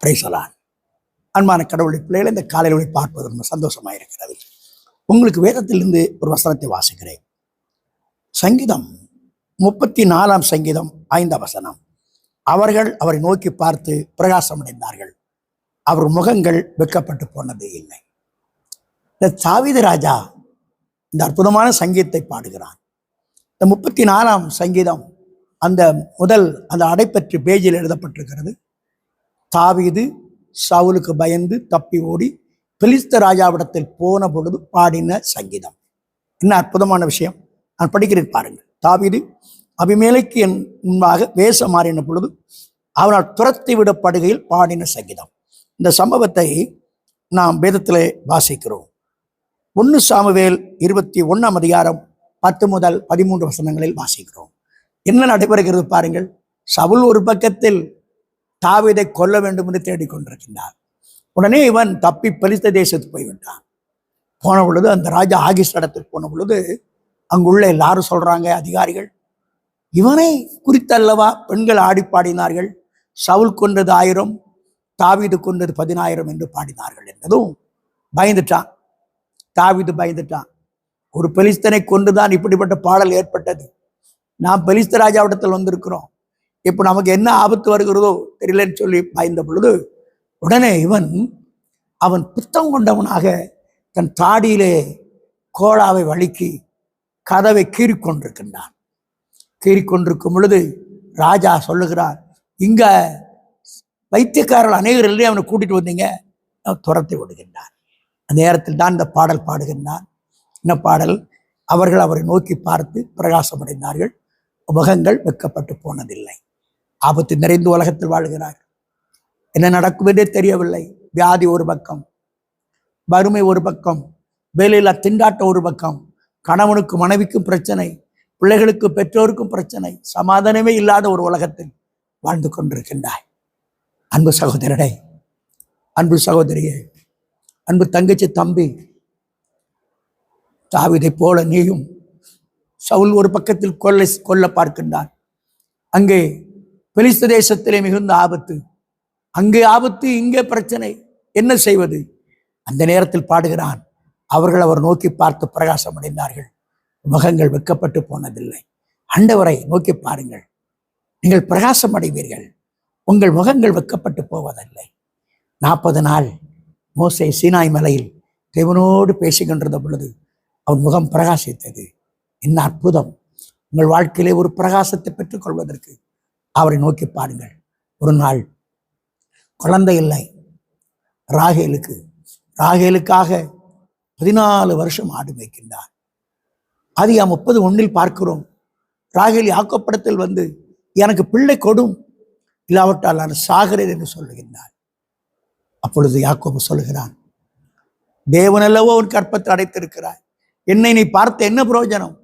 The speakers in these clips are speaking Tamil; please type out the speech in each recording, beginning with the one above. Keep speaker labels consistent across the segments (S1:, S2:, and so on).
S1: பிரைசலான் அன்பான கடவுளை பிள்ளைகளை இந்த காலையில் பார்ப்பது ரொம்ப சந்தோஷமாக இருக்கிறது. உங்களுக்கு வேதத்திலிருந்து ஒரு வசனத்தை வாசிக்கிறேன். சங்கீதம் முப்பத்தி நாலாம் சங்கீதம் ஐந்தாம் வசனம். அவர்கள் அவரை நோக்கி பார்த்து பிரகாசமடைந்தார்கள். அவர் முகங்கள் வெட்கப்பட்டு போனது இல்லை. இந்த தாவீது ராஜா இந்த அற்புதமான சங்கீதத்தை பாடுகிறான் இந்த முப்பத்தி நாலாம் சங்கீதம் அந்த முதல் அந்த அடைப்பற்று பேஜில் எழுதப்பட்டிருக்கிறது. தாவீது சவுலுக்கு பயந்து தப்பி ஓடி பிலிஸ்த ராஜாவிடத்தில் போன பொழுது பாடின சங்கீதம். என்ன அற்புதமான விஷயம். நான் படிக்கிறேன் பாருங்கள். தாவீது அபிமேலைக்கு என் முன்பாக வேஷ மாறின பொழுது அவனால் துரத்தி விடப்படுகையில் பாடின சங்கீதம். இந்த சம்பவத்தை நாம் வேதத்திலே வாசிக்கிறோம். ஒன்று சாமுவேல் இருபத்தி ஒன்றாம் அதிகாரம் பத்து முதல் பதிமூன்று வசனங்களில் வாசிக்கிறோம். என்ன நடைபெறுகிறது பாருங்கள். சவுல் ஒரு பக்கத்தில் தாவீதை கொல்ல வேண்டும் என்று தேடிக்கொண்டிருக்கின்றார். உடனே இவன் தப்பி பலிஸ்த தேசத்துக்கு போய்விட்டான். போன பொழுது அந்த ராஜா ஆகிஸ் இடத்துக்கு போன பொழுது அங்குள்ள எல்லாரும் சொல்றாங்க அதிகாரிகள் இவனை குறித்தல்லவா பெண்கள் ஆடி பாடினார்கள்? சவுல் கொன்றது ஆயிரம் தாவீது கொன்றது பதினாயிரம் என்று பாடினார்கள் என்றதும் பயந்துட்டான். தாவீது பயந்துட்டான். ஒரு பெலிஸ்தனை கொண்டுதான் இப்படிப்பட்ட பாடல் ஏற்பட்டது. நாம் பெலிஸ்த ராஜாவிடத்தில் வந்திருக்கிறோம். இப்போ நமக்கு என்ன ஆபத்து வருகிறதோ தெரியலன்னு சொல்லி பயந்த பொழுது உடனே இவன் அவன் புத்தம் கொண்டவனாக தன் தாடியிலே கோலாவை வழுக்கி கதவை கீறிக்கொண்டிருக்கின்றான். கீறிக்கொண்டிருக்கும் பொழுது ராஜா சொல்லுகிறார் இங்க வைத்தியக்காரர்கள் அநேகர் இல்லையே? அவனை கூட்டிட்டு வந்தீங்க. அவன் துரத்தி விடுகின்றான். அந்த நேரத்தில் தான் இந்த பாடல் பாடுகின்றான். என்ன பாடல்? அவர்கள் அவரை நோக்கி பார்த்து பிரகாசமடைந்தார்கள். முகங்கள் வெக்கப்பட்டு போனதில்லை. ஆபத்து நிறைந்த உலகத்தில் வாழ்கிறார். என்ன நடக்கும் என்றே தெரியவில்லை. வியாதி ஒரு பக்கம் வறுமை ஒரு பக்கம் வேலையில்லா திண்டாட்டம் ஒரு பக்கம் கணவனுக்கு மனைவிக்கும் பிரச்சனை பிள்ளைகளுக்கு பெற்றோருக்கும் பிரச்சனை சமாதானமே இல்லாத ஒரு உலகத்தில் வாழ்ந்து கொண்டிருக்கின்றாய். அன்பு சகோதரனே அன்பு சகோதரியே அன்பு தங்கச்சி தம்பி தாவிதை போல நீயும் சவுல் ஒரு பக்கத்தில் கொல்லை கொல்ல பார்க்கின்றான். அங்கே பெலிஸ்த தேசத்திலே மிகுந்த ஆபத்து. அங்கே ஆபத்து இங்கே பிரச்சனை. என்ன செய்வது? அந்த நேரத்தில் பாடுகிறான் அவர்கள் அவர் நோக்கி பார்த்து பிரகாசம் அடைந்தார்கள். முகங்கள் வெக்கப்பட்டு போனதில்லை. அண்டவரை நோக்கி பாருங்கள். நீங்கள் பிரகாசம் அடைவீர்கள். உங்கள் முகங்கள் வெக்கப்பட்டு போவதில்லை. நாற்பது நாள் மோசை சீனாய் மலையில் தேவனோடு பேசிக்கின்றது பொழுது அவன் முகம் பிரகாசித்தது. என்ன அற்புதம்! உங்கள் வாழ்க்கையிலே ஒரு பிரகாசத்தை பெற்றுக்கொள்வதற்கு அவரை நோக்கி பாருங்கள். ஒரு நாள் குழந்தை இல்லை. ராகேலுக்கு ராகேலுக்காக பதினாலு வருஷம் ஆடு மேய்க்கின்றார். அதிகா முப்பது ஒன்றில் பார்க்கிறோம். ராகேல் யாக்கப்படத்தில் வந்து எனக்கு பிள்ளை கொடும். இல்லாவிட்டால் நான் சாகிறேன் என்று சொல்லுகின்றார். அப்பொழுது யாக்கோபு சொல்லுகிறான் தேவனல்லவோ உன் கற்பத்தை அடைத்திருக்கிறாய். என்னை நீ பார்த்த என்ன பிரயோஜனம்?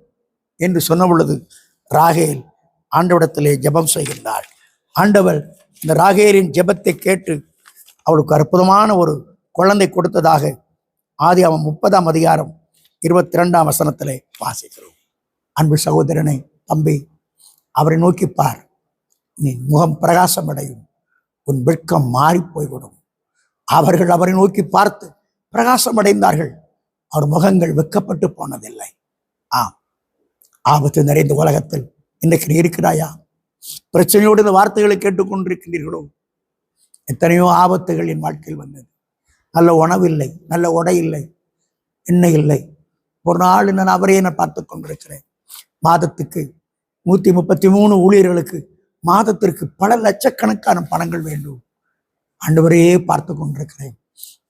S1: என்று சொன்ன பொழுது ராகேல் ஆண்டவிடத்திலே ஜெபம் செய்கின்றாள். ஆண்டவர் இந்த ராகேரின் ஜபத்தை கேட்டு அவளுக்கு அற்புதமான ஒரு குழந்தை கொடுத்ததாக ஆதி அவன் முப்பதாம் அதிகாரம் இருபத்தி ரெண்டாம் வசனத்திலே வாசிக்கிறோம். அன்பு சகோதரனை தம்பி அவரை நோக்கிப்பார் நீ முகம் பிரகாசம் அடையும் உன் வெட்கம் மாறி போய்விடும். அவர்கள் அவரை நோக்கி பார்த்து பிரகாசம் அடைந்தார்கள் அவர் முகங்கள் வெக்கப்பட்டு போனதில்லை. ஆம். ஆபத்து நிறைந்த உலகத்தில் இன்றைக்கு நீ இருக்கிறாயா? பிரச்சனையோடு இந்த வார்த்தைகளை கேட்டுக்கொண்டிருக்கின்றீர்களோ எத்தனையோ ஆபத்துகள் என் வாழ்க்கையில் வந்தது. நல்ல உணவு இல்லை நல்ல உடை இல்லை எண்ணெய் இல்லை. ஒரு நாள் நான் அவரையே நான் பார்த்து கொண்டிருக்கிறேன். மாதத்துக்கு நூற்றி முப்பத்தி மூணு ஊழியர்களுக்கு மாதத்திற்கு பல லட்சக்கணக்கான பணங்கள் வேண்டும். ஆண்டவரையே பார்த்து கொண்டிருக்கிறேன்.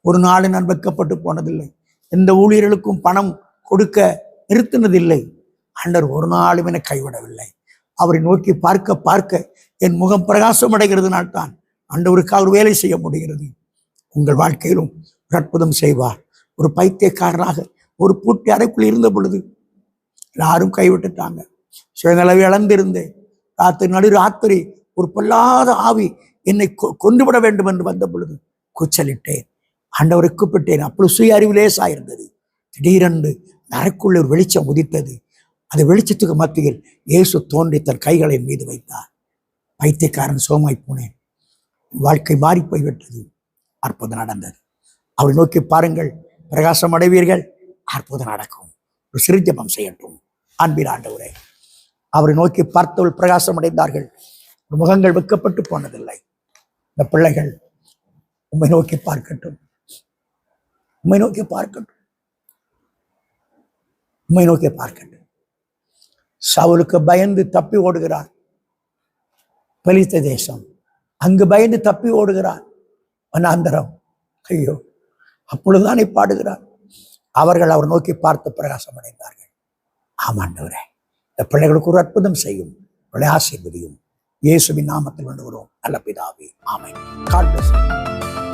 S1: ஒரு நாள் நான் வெக்கப்பட்டு போனதில்லை. எந்த ஊழியர்களுக்கும் பணம் கொடுக்க நிறுத்தினதில்லை. ஆண்டவர் ஒரு நாளும் என கைவிடவில்லை. அவரை நோக்கி பார்க்க பார்க்க என் முகம் பிரகாசம் அடைகிறதுனால் தான். ஆண்டவருக்காக ஒரு வேலை செய்ய முடிகிறது. உங்கள் வாழ்க்கையிலும் ஒரு அற்புதம் செய்வார் ஒரு பைத்தியக்காரராக ஒரு பூட்டி அறைக்குள் இருந்த பொழுது எல்லாரும் கைவிட்டுட்டாங்க. சுயநலவை இழந்திருந்தேன். ராத்திரி நடு ராத்திரி ஒரு பொல்லாத ஆவி என்னை கொ- கொன்றுவிட வேண்டும் என்று வந்த பொழுது கூச்சலிட்டேன். ஆண்டவரை கூப்பிட்டேன். அப்பொழுது சுய அறிவு லேசாயிருந்தது திடீரென்று அறைக்குள்ளே அறைக்குள்ள ஒரு வெளிச்சம் உதித்தது. அந்த வெளிச்சத்துக்கு மத்தியில் இயேசு தோன்றி தன் கைகளை மீது வைத்தார். பைத்தியக்காரன் சோமாய் போனேன். வாழ்க்கை மாறி போய்விட்டது. அற்புதம் நடந்தது. அவரை நோக்கி பாருங்கள். பிரகாசம் அடைவீர்கள். அற்புதம் நடக்கும். ஒரு சிறுஜபம் செய்யட்டும். அன்பின் ஆண்டவரே அவரை நோக்கி பார்த்தவள் பிரகாசம் அடைந்தார்கள். முகங்கள் வெக்கப்பட்டு போனதில்லை. இந்த பிள்ளைகள் உம்மை நோக்கி பார்க்கட்டும். உம்மை நோக்கி பார்க்கட்டும். உண்மை நோக்கி பார்க்கட்டும். சவுலுக்கு பயந்து தப்பி ஓடுகிறார். பலித்த தேசம். அங்கு பயந்து தப்பி ஓடுகிறார். வனாந்தரம். ஐயோ. அப்பொழுதுதானே பாடுகிறார் அவர்கள் அவர் நோக்கி பார்த்து பிரகாசம் அடைந்தார்கள். ஆமாண்டவரே இந்த பிள்ளைகளுக்கு ஒரு அற்புதம் செய்யும். பிள்ளை ஆசீர்வதியும். இயேசுவின் நாமத்தில் வேண்டுகிறோம். நல்ல பிதாவே. ஆமை காட்.